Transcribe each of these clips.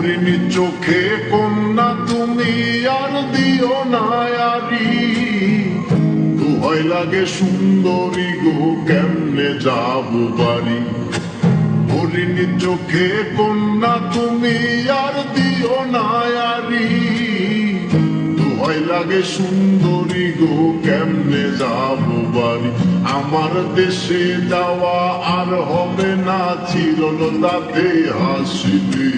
হরিণী চোখে কন্যা, তুমি আর দিও না আরি। দুহাই লাগে সুন্দরী গো, কেমনে যাব বাড়ি? হরিণী চোখে কন্যা, তুমি আর দিও না আরি। লাগে সুন্দরী গো, কেমনে যাব বাড়ি? আমার দেশে যাওয়া আর হবে না, চিরলতাতে হাসিতে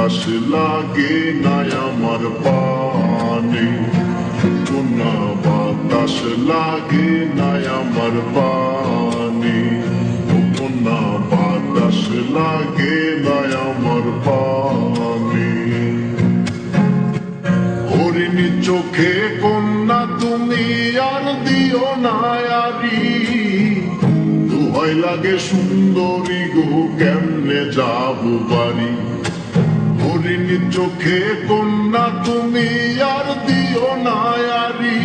বাতাস লাগে না আমার পানে। কোনা বাতাস লাগে না আমার পানে। কোনা বাতাস লাগে না আমার পানে। হরিণী চোখে কন্যা, তুমি আর দিও না আরি। দুহাই লাগে সুন্দরী গো, কেমনে যাব বাড়ি? চোখে কন্যা তুমি আর দিও না আরি।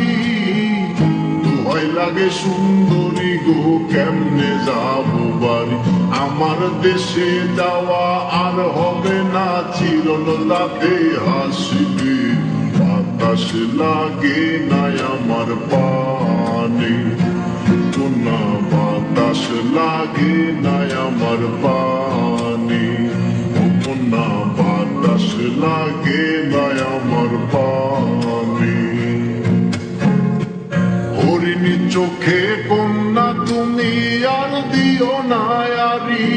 দুহাই লাগে সুন্দরী গো, কেমনে যাব বাড়ি? আমার দেশে যাওয়া আর হবে না চিরলতাতে হাসিবে বাতাস লাগে না আমার পানে। কোনা বাতাস লাগে না আমার পানে। লাগে দিও না আরি।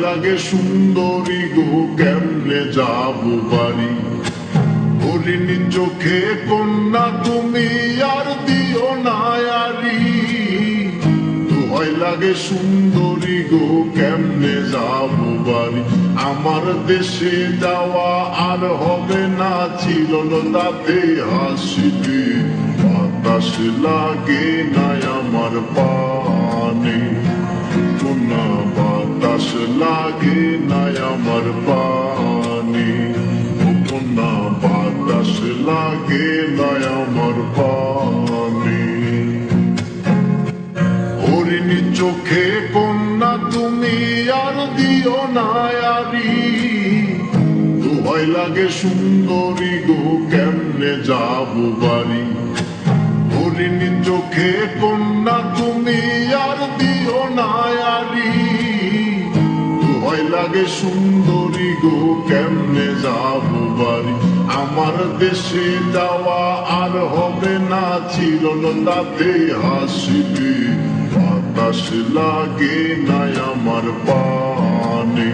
লাগে সুন্দরী গো, কেমনে যাব বাড়ি? হরিণী চোখে কন্যা, তুমি আর দিও না লাগে সুন্দরী গো, কেমনে যাব বাড়ি? আমার দেশে যাওয়া আর হবে না চিরলতাতে হাসিতে। বাতাস লাগে না আমার পানে। কোনা বাতাস লাগে না আমার পানে। কোনা বাতাস লাগে না আমার পানে। চোখে কন্যা, তুমি আর দিও না আরি দুহাই লাগে সুন্দরী গো, কেমনে যাব বাড়ি? হরিণী চোখে কন্যা, তুমি আর দিও না আরি দুহাই লাগে সুন্দরী গো, কেমনে যাব বাড়ি? আমার দেশে যাওয়া আর হবে না চিরলতাতে হাসিবে। বাতাস লাগে না আমার পানে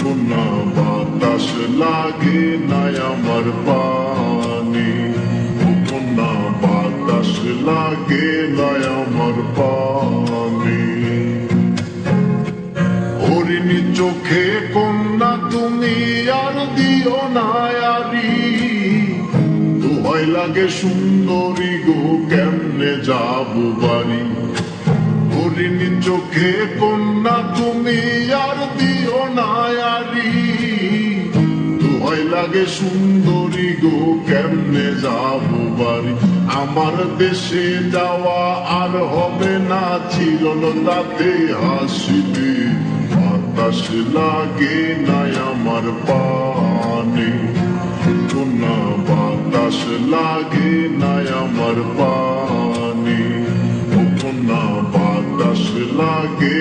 কোনা বাতাস লাগে না আমার পানে কোনা বাতাস লাগে না আমার পানে হরিণী চোখে কন্যা তুমি আর দিও না আরি লাগে সুন্দরী গো কেমনে যাব বাড়ি হরিণী চোখে কন্যা, তুমি আর দিও না আরি লাগে সুন্দরী গো, কেমনে যাব বাড়ি? আমার দেশে যাওয়া আর হবে না চিরলতাতে হাসিবে। বাতাস লাগে না আমার পানে। কোনা বাতাস লাগে না আমার পানে। কোনা